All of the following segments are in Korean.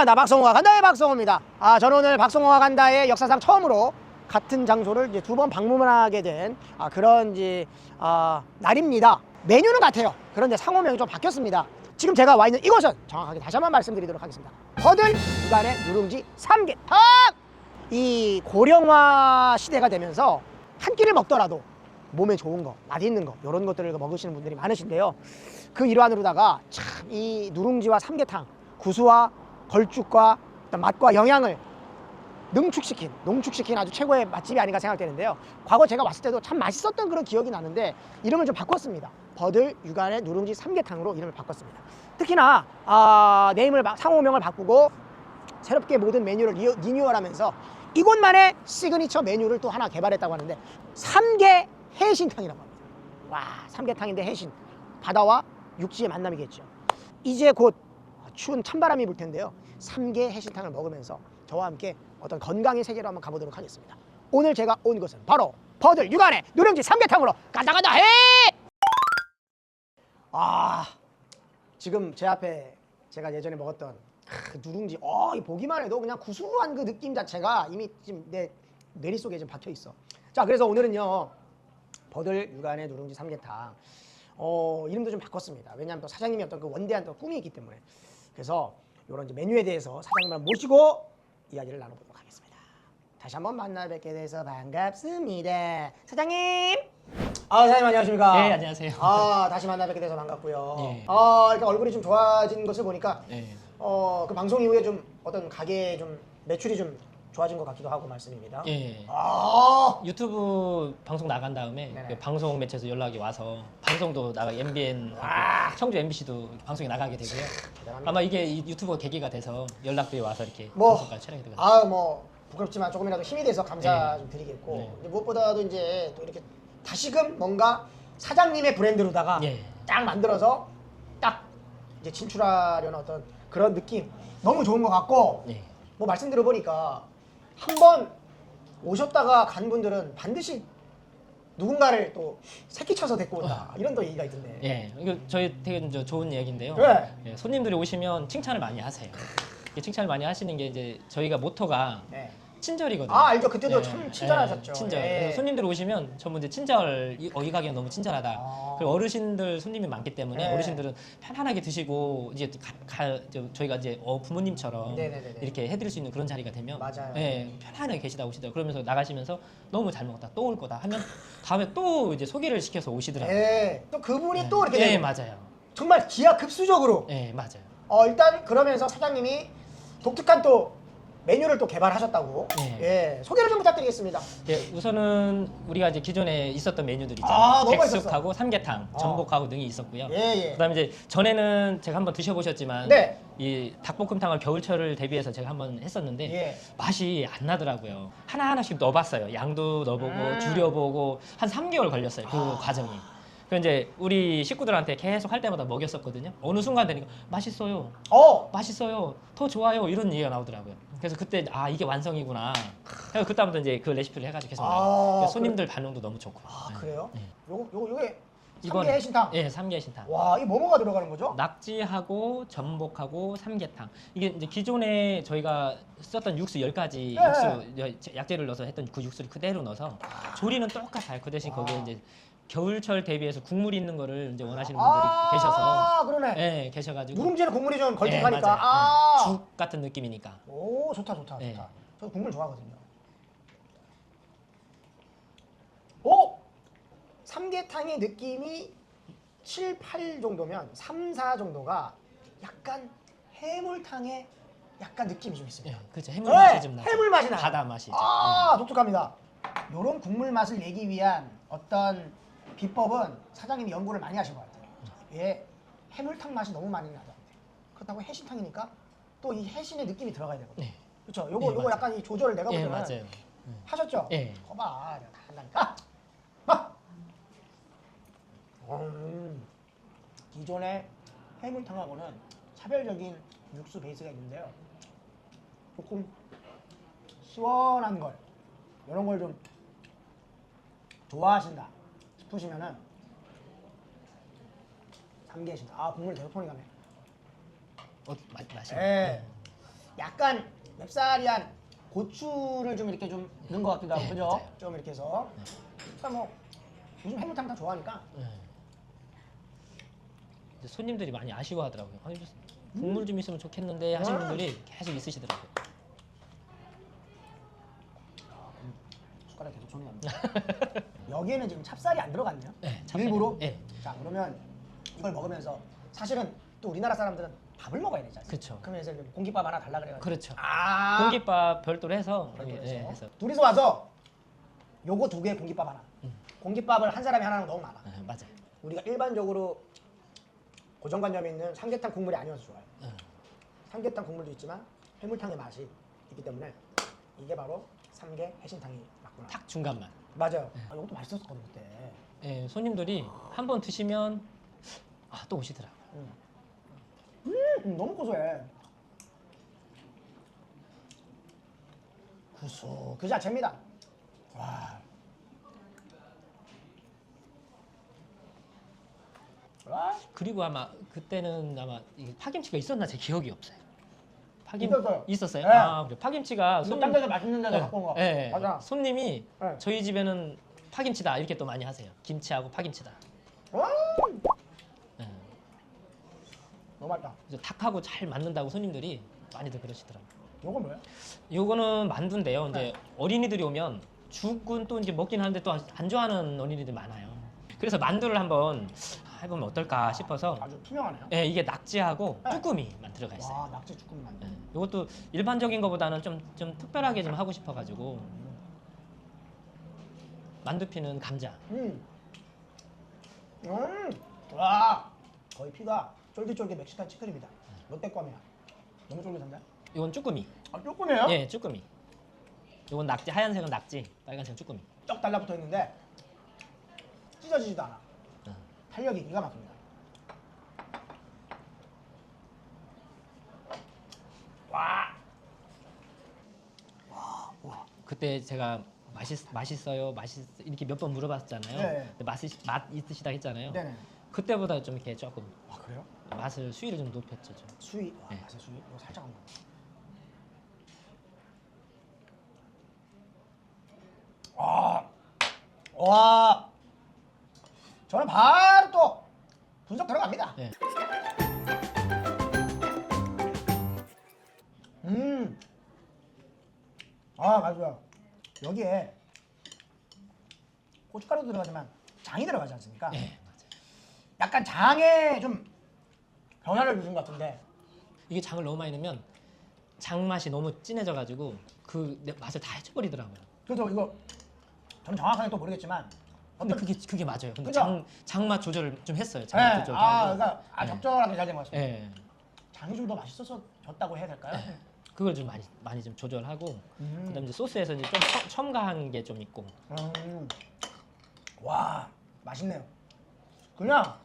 간다 박성호가 간다의 박성호입니다. 아 저는 오늘 박성호가 간다의 역사상 처음으로 같은 장소를 이제 두 번 방문하게 된 아, 그런 이제 아, 날입니다. 메뉴는 같아요. 그런데 상호명이 좀 바뀌었습니다. 지금 제가 와 있는 이곳은 정확하게 다시 한번 말씀드리도록 하겠습니다. 버들 육안의 누룽지 삼계탕. 이 고령화 시대가 되면서 한 끼를 먹더라도 몸에 좋은 거, 맛있는 거 이런 것들을 먹으시는 분들이 많으신데요. 그 일환으로다가 참 이 누룽지와 삼계탕 구수와 걸쭉과 맛과 영양을 능축시킨, 농축시킨 아주 최고의 맛집이 아닌가 생각되는데요. 과거 제가 왔을 때도 참 맛있었던 그런 기억이 나는데 이름을 좀 바꿨습니다. 버들 육안의 누룽지 삼계탕으로 이름을 바꿨습니다. 특히나 아, 네임을 바- 상호명을 바꾸고 새롭게 모든 메뉴를 리뉴- 리뉴얼하면서 이곳만의 시그니처 메뉴를 또 하나 개발했다고 하는데 삼계 해신탕이라고 합니다. 와 삼계탕인데 해신 바다와 육지의 만남이겠죠. 이제 곧 추운 찬바람이 불 텐데요. 삼계 해신탕을 먹으면서 저와 함께 어떤 건강의 세계로 한번 가보도록 하겠습니다. 오늘 제가 온 곳은 바로 버들 육안의 누룽지 삼계탕으로 간다 간다 해! 아 지금 제 앞에 제가 예전에 먹었던 그 누룽지 어, 이 보기만 해도 그냥 구수한 그 느낌 자체가 이미 지금 내 뇌릿속에 좀 박혀 있어. 자, 그래서 오늘은요. 버들 육안의 누룽지 삼계탕. 어, 이름도 좀 바꿨습니다. 왜냐하면 또 사장님이 어떤 그 원대한 또 꿈이 있기 때문에. 그래서 이런 메뉴에 대해서 사장님을 모시고 이야기를 나눠보도록 하겠습니다. 다시 한번 만나 뵙게 돼서 반갑습니다. 사장님. 아, 사장님 안녕하십니까? 네, 안녕하세요. 아, 다시 만나 뵙게 돼서 반갑고요. 예. 아, 이렇게 얼굴이 좀 좋아진 것을 보니까 네. 어, 그 방송 이후에 좀 어떤 가게 좀 매출이 좀 좋아진 것 같기도 하고 말씀입니다. 예. 아, 유튜브 방송 나간 다음에 네네. 그 방송 매체에서 연락이 와서 방송도 나가 MBN 와. 하고 청주 MBC도 방송에 나가게 되고요. 대단합니다. 아마 이게 이 유튜브가 계기가 돼서 연락들이 와서 이렇게 뭐, 방송까지 촬영이 되고 요 아, 뭐 부끄럽지만 조금이라도 힘이 돼서 감사 네. 좀 드리겠고 네. 무엇보다도 이제 또 이렇게 다시금 뭔가 사장님의 브랜드로다가 예. 딱 만들어서 딱 이제 진출하려는 어떤 그런 느낌 너무 좋은 것 같고 예. 뭐 말씀 들어보니까 한번 오셨다가 간 분들은 반드시 누군가를 또 새끼 쳐서 데리고 온다 이런 또 얘기가 있던데 예. 이거 저희 되게 저 좋은 얘기인데요. 네. 예, 손님들이 오시면 칭찬을 많이 하세요. 이게 칭찬을 많이 하시는 게 이제 저희가 모토가 네. 친절이거든요. 아 알죠 그때도 예, 참 친절하셨죠 예, 친절. 예. 그래서 손님들 오시면 전부 이제 친절, 이- 어, 이 가게는 너무 친절하다. 아. 그리고 어르신들 손님이 많기 때문에 네. 어르신들은 편안하게 드시고 이제 가, 가- 저, 저희가 이제 어, 부모님처럼 네네네네. 이렇게 해드릴 수 있는 그런 자리가 되면 맞아요. 예, 편안하게 계시다 오시더라고요. 그러면서 나가시면서 너무 잘 먹었다, 또 올 거다 하면 다음에 또 이제 소개를 시켜서 오시더라고요. 예. 또 그분이 예. 또 이렇게 예, 되고 맞아요. 정말 기하급수적으로 예, 맞아요. 어, 일단 그러면서 사장님이 독특한 또 메뉴를 또 개발하셨다고 네. 예. 소개를 좀 부탁드리겠습니다 예, 우선은 우리가 이제 기존에 있었던 메뉴들 있잖아요. 아, 너무 백숙하고 삼계탕, 어. 전복하고 등이 있었고요. 예, 예. 그다음에 이제 전에는 제가 한번 드셔보셨지만 네. 이 닭볶음탕을 겨울철을 대비해서 제가 한번 했었는데 예. 맛이 안 나더라고요. 하나 하나씩 넣어봤어요. 양도 넣어보고 음. 줄여보고 한 3개월 걸렸어요. 그 아. 과정이. 그 이제 우리 식구들한테 계속 할 때마다 먹였었거든요. 어느 순간 되니까 맛있어요. 어. 맛있어요. 더 좋아요. 이런 얘기가 나오더라고요. 그래서 그때 아 이게 완성이구나. 그래서 그다음부터 이제 그 레시피를 해가지고 계속 아, 나와요. 그래서 그래. 손님들 반응도 너무 좋고. 아, 네. 그래요? 네. 요거 요거 요게 삼계 해신탕. 예, 삼계신탕. 와, 이 뭐뭐가 들어가는 거죠? 낙지하고 전복하고 삼계탕 이게 이제 기존에 저희가 썼던 육수 10가지 네. 육수 약재를 넣어서 했던 그 육수를 그대로 넣어서 조리는 똑같아요 그 대신 거기에 와. 이제 겨울철 대비해서 국물 있는 거를 이제 원하시는 분들이 아, 계셔서 그러네. 예 계셔가지고 누룽지는 국물이 좀 예, 걸쭉하니까. 맞아요. 아. 예, 죽 같은 느낌이니까 오, 좋다 좋다 네. 좋다. 저 국물 좋아하거든요. 오! 삼계탕의 느낌이 7, 8 정도면 3, 4 정도가 약간 해물탕의 약간 느낌이 좀 있습니다. 예, 그렇죠 해물 네, 맛이 좀 나죠 해물 맛이 나요. 바다 맛이죠 아, 독특합니다. 요런 국물 맛을 내기 위한 어떤 비법은 사장님이 연구를 많이 하신 것 같아요. 예, 해물탕 맛이 너무 많이 나죠. 그렇다고 해신탕이니까 또 이 해신의 느낌이 들어가야 되거든요. 네. 그렇죠. 요거 네, 요거 맞아요. 약간 이 조절을 내가 예 보면 맞아요 하셨죠? 예. 거봐, 내가 다 한다니까. 막. 음, 기존의 해물탕하고는 차별적인 육수 베이스가 있는데요. 조금 시원한 걸 이런 걸 좀 좋아하신다 싶으시면은 삼계신다. 아 국물 통이 가네. 어, 맛, 맛이 예. 약간 맵싸리한 고추를 좀 이렇게 좀 넣은 것 같기도 하고 네, 그죠? 맞아요. 좀 이렇게 해서 일단 뭐 요즘 해물탕 다 좋아하니까 예. 이제 손님들이 많이 아쉬워하더라고요. 아니, 국물 좀 있으면 좋겠는데 하시는 음. 분들이 계속 있으시더라고요. 숟가락 계속 손이 갑니다. 여기에는 지금 찹쌀이 안 들어갔네요. 네, 찹쌀이- 일부러? 네. 자 그러면 이걸 먹으면서 사실은 또 우리나라 사람들은 밥을 먹어야 되지 않습니까? 그쵸. 그러면서 이제 공깃밥 하나 달라 그래가지고 그렇죠. 아 공깃밥 별도로 해서 별도로 예, 해서. 해서 둘이서 와서 요거 두 개 공깃밥 하나. 음. 공깃밥을 한 사람이 하나는 너무 많아. 예, 맞아요. 우리가 일반적으로 고정관념이 있는 삼계탕 국물이 아니어서 좋아요. 예. 삼계탕 국물도 있지만 해물탕의 맛이 있기 때문에 이게 바로 삼계 해신탕이 맞구나. 탁 중간만. 맞아요. 아, 이것도 맛있었거든 그때. 예, 손님들이 한 번 드시면 아, 또 오시더라고요. 음. 음, 너무 고소해. 구수 그 자체입니다. 와. 와. 그리고 아마 그때는 아마 이 파김치가 있었나 제 기억이 없어요. 파김 있었어요. 있었어요? 네. 아, 그래. 파김치가 손님 딴 데서 맛있는 데서 예, 갖고 온 거. 예. 맞아. 손님이 네. 저희 집에는 파김치다 이렇게 또 많이 하세요. 김치하고 파김치다. 와. 예. 너무 맛있다. 그래서 닭하고 잘 맞는다고 손님들이 많이들 그러시더라고요. 요건 뭐야? 요거는 만두인데요. 이제 네. 어린이들이 오면 죽은 또 이제 먹긴 하는데 또 안 좋아하는 어린이들 많아요. 그래서 만두를 한번 해보면 어떨까 싶어서 아주 투명하네요. 예, 이게 낙지하고 네. 쭈꾸미만 들어가 있어요. 와 낙지 주꾸미. 예, 이것도 일반적인 것보다는 좀, 좀 특별하게 좀 하고 싶어가지고 만두피는 감자. 음. 음. 와. 거의 피가 쫄깃쫄깃 멕시칸 치킨입니다. 롯데껌이야. 너무 쫄깃한데? 이건 쭈꾸미. 아 쭈꾸미예요? 예, 쭈꾸미. 이건 낙지, 하얀색은 낙지, 빨간색은 쭈꾸미. 쩍 달라붙어 있는데 찢어지지도 않아. 어. 탄력이 기가 막힙니다. 와. 그때 제가 맛있 맛있어요, 맛있 이렇게 몇 번 물어봤잖아요. 네. 맛이 맛 있으시다 했잖아요. 네네. 그때보다 좀 이렇게 조금 아 그래요? 맛을 수위를 좀 높였죠. 좀. 수위. 와, 네. 맛의 수위. 이거 살짝 한번. 아. 와. 저는 또 분석 들어갑니다. 네. 음. 아, 맞아요. 여기에 고춧가루도 들어가지만 장이 들어가지 않습니까? 네, 맞아요. 약간 장에 좀 변화를 주신 것 같은데. 이게 장을 너무 많이 넣으면 장 맛이 너무 진해져가지고 그 내- 맛을 다 해쳐버리더라고요. 그래서 이거 저는 정확하게 또 모르겠지만 근데 어떤 그게 그게 맞아요. 근데 그죠? 장 장맛 조절을 좀 했어요. 네, 장맛 조절도 아, 하고. 그러니까 아, 네. 적절하게 잘 같습니다. 예. 장이 좀 더 맛있어서 졌다고 해야 될까요? 네. 그걸 좀 많이 많이 좀 조절하고 음. 그다음에 이제 소스에서 이제 좀 첨- 첨가한 게 좀 있고 음. 와, 맛있네요. 그냥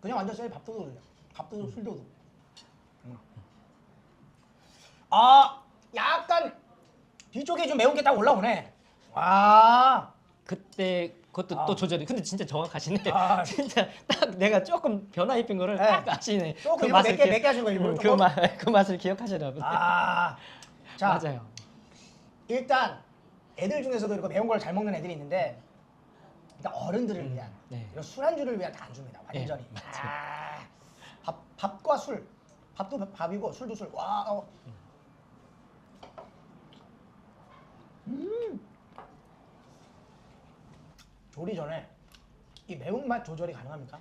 그냥 완전 쎄 밥도둑이야. 밥도둑 술도둑. 음. 아, 약간 뒤쪽에 좀 매운 게 딱 올라오네. 와. 그때 그것도 아. 또 조절이 근데 진짜 정확하시네. 아. 진짜 딱 내가 조금 변화 입힌 거를 네. 딱 아시네. 조금 일부러 몇 개- 기억- 몇개 하신 거예요, 일부러 음, 그 조금? 맛, 그 맛을 기억하시라고. 아. 자, 맞아요. 일단 애들 중에서도 이렇게 매운 걸 잘 먹는 애들이 있는데 일단 어른들을 음, 위한 네. 이런 술안주를 위한 다 안주입니다. 완전히. 네, 맞아요. 아, 밥 밥과 술. 밥도 밥- 밥이고 술도 술. 와. 어. 조리 전에 이 매운맛 조절이 가능합니까?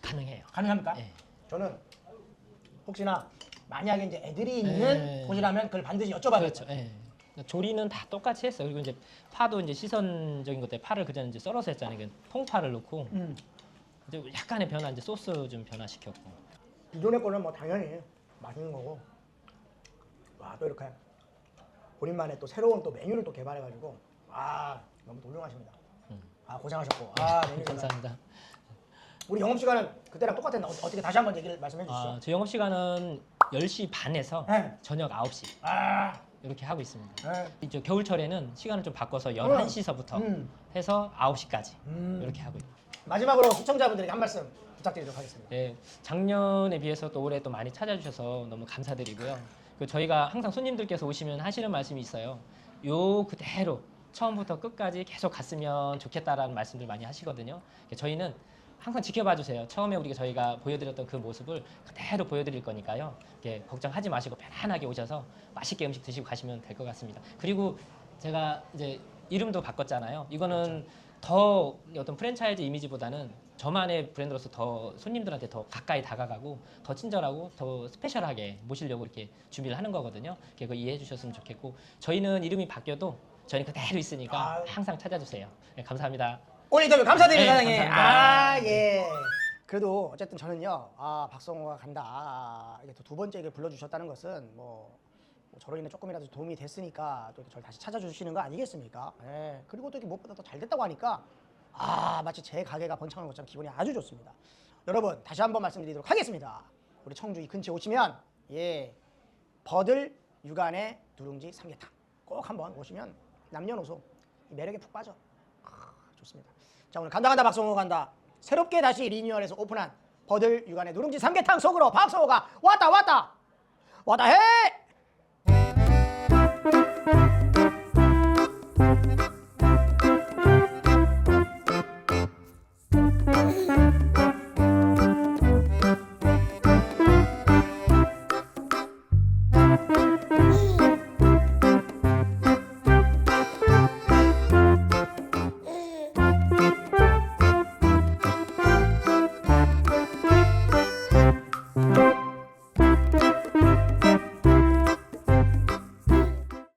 가능해요. 가능합니까? 네. 저는 혹시나 만약에 이제 애들이 있는 네. 곳이라면 그걸 반드시 여쭤봐야 그렇죠. 겠죠 예. 그러니까 조리는 다 똑같이 했어요. 그리고 이제 파도 이제 시선적인 것 때문에 파를 그전 이제 썰어서 했잖아요. 그러니까 통파를 넣고 음. 이제 약간의 변화 이제 소스 좀 변화시켰고. 기존의 거는 뭐 당연히 맛있는 거고 와 또 이렇게 본인만의 또 새로운 또 메뉴를 또 개발해가지고 아 너무 훌륭하십니다. 음. 아 고생하셨고 아 개발. 감사합니다. 우리 영업 시간은 그때랑 똑같았나 어- 어떻게 다시 한번 얘기를 말씀해 주시죠. 아, 저 영업 시간은 10시 반에서 네. 저녁 9시 아, 이렇게 하고 있습니다. 네. 이제 겨울철에는 시간을 좀 바꿔서 11시서부터 음. 해서 9시까지 음. 이렇게 하고 있고. 마지막으로 시청자분들에게 한 말씀 부탁드리도록 하겠습니다. 네, 작년에 비해서 또 올해 또 많이 찾아주셔서 너무 감사드리고요. 그 저희가 항상 손님들께서 오시면 하시는 말씀이 있어요. 요 그대로 처음부터 끝까지 계속 갔으면 좋겠다라는 말씀들 많이 하시거든요. 저희는 항상 지켜봐 주세요. 처음에 우리가 저희가 보여드렸던 그 모습을 그대로 보여드릴 거니까요. 걱정하지 마시고 편안하게 오셔서 맛있게 음식 드시고 가시면 될 것 같습니다. 그리고 제가 이제 이름도 바꿨잖아요. 이거는 더 어떤 프랜차이즈 이미지보다는 저만의 브랜드로서 더 손님들한테 더 가까이 다가가고 더 친절하고 더 스페셜하게 모시려고 이렇게 준비를 하는 거거든요. 그거 이해해 주셨으면 좋겠고 저희는 이름이 바뀌어도 저희는 그대로 있으니까 아유. 항상 찾아주세요. 네, 감사합니다. 오늘 인터뷰 감사드립니다, 네, 사장님. 감사합니다. 아, 예. 그래도 어쨌든 저는요, 아, 박성호가 간다. 아, 이게 또 두 번째 이게 불러주셨다는 것은 뭐, 뭐 저로 인해 조금이라도 도움이 됐으니까 또 저를 다시 찾아주시는 거 아니겠습니까? 예. 그리고 또 이게 무엇보다 더 잘 됐다고 하니까 아, 마치 제 가게가 번창한 것처럼 기분이 아주 좋습니다. 여러분, 다시 한번 말씀드리도록 하겠습니다. 우리 청주 이 근처에 오시면, 예, 버들 육안의 누룽지 삼계탕 꼭 한번 오시면 남녀노소 이 매력에 푹 빠져. 아, 좋습니다. 자 오늘 간다 간다 박성호 간다 새롭게 다시 리뉴얼해서 오픈한 버들 육안의 누룽지 삼계탕 속으로 박성호가 왔다 왔다 왔다 해